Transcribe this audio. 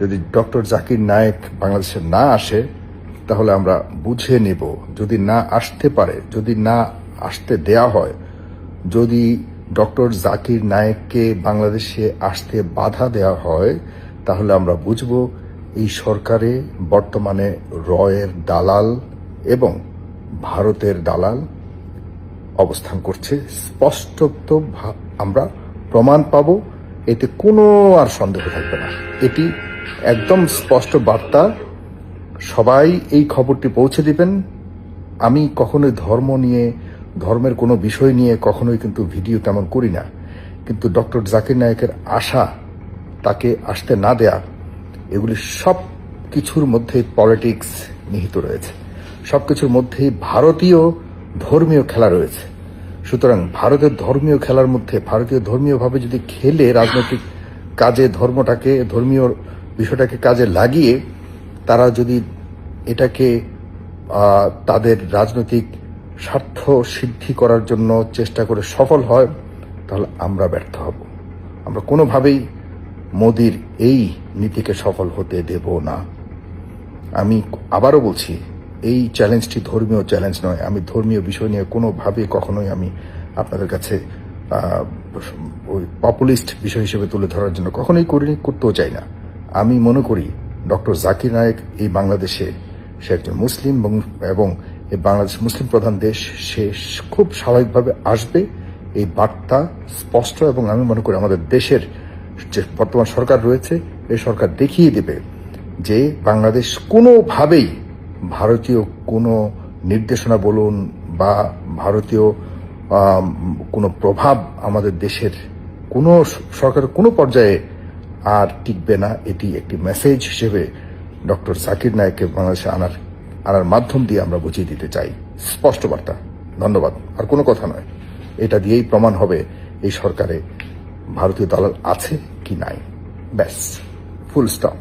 যদি ডক্টর জাকির নায়েক বাংলাদেশে না আসে, তাহলে আমরা বুঝে নেব, যদি না আসতে পারে, যদি না আসতে দেয়া হয়, যদি ডক্টর জাকির নায়েককে বাংলাদেশে আসতে বাধা দেওয়া হয়, তাহলে আমরা বুঝব এই সরকারে বর্তমানে রয়ের দালাল এবং ভারতের দালাল অবস্থান করছে। স্পষ্ট আমরা প্রমাণ পাব এতে কোনো আর সন্দেহ থাকবে না। এটি একদম স্পষ্ট বার্তা। সবাই এই খবরটি পৌঁছে দিবেন। আমি কখনোই ধর্ম নিয়ে, ধর্মের কোনো বিষয় নিয়ে কখনোই কিন্তু ভিডিও তেমন করি না। কিন্তু ডক্টর জাকির নায়কের আশা, তাকে আসতে না দেয়া, এগুলি সব কিছুর মধ্যে পলিটিক্স নিহিত রয়েছে। সব কিছুর মধ্যেই ভারতীয় ধর্মীয় খেলা রয়েছে। সুতরাং ভারতের ধর্মীয় খেলার মধ্যে ভারতীয় ধর্মীয়ভাবে যদি খেলে রাজনৈতিক কাজে ধর্মটাকে, ধর্মীয় বিষয়টাকে কাজে লাগিয়ে তারা যদি এটাকে তাদের রাজনৈতিক স্বার্থ সিদ্ধি করার জন্য চেষ্টা করে সফল হয়, তাহলে আমরা ব্যর্থ হব। আমরা কোনোভাবেই মোদির এই নীতিকে সফল হতে দেব না। আমি আবারও বলছি এই চ্যালেঞ্জটি ধর্মীয় চ্যালেঞ্জ নয়। আমি ধর্মীয় বিষয় নিয়ে কোনোভাবে কখনোই আমি আপনাদের কাছে ওই পপুলিস্ট বিষয় হিসেবে তুলে ধরার জন্য কখনোই করিনি, করতেও চাই না। আমি মনে করি ডক্টর জাকির নায়েক এই বাংলাদেশে, সে একজন মুসলিম এবং- এই বাংলাদেশ মুসলিম প্রধান দেশ, সে খুব স্বাভাবিকভাবে আসবে। এই বার্তা স্পষ্ট এবং আমি মনে করি আমাদের দেশের যে বর্তমান সরকার রয়েছে, এই সরকার দেখিয়ে দেবে যে বাংলাদেশ কোনোভাবেই ভারতীয় কোনো নির্দেশনা বলুন বা ভারতীয় কোনো প্রভাব আমাদের দেশের কোনো সরকারের কোনো পর্যায়ে আর টিকবে না, এটি একটি মেসেজ হিসেবে ডক্টর জাকির নায়ককে বাংলাদেশে আনার আনার মাধ্যম দিয়ে আমরা বুঝিয়ে দিতে চাই। স্পষ্ট বার্তা। ধন্যবাদ। আর কোনো কথা নয়। এটা দিয়েই প্রমাণ হবে এই সরকারে ভারতীয় দালাল আছে কি নাই। ব্যাস। Full stop.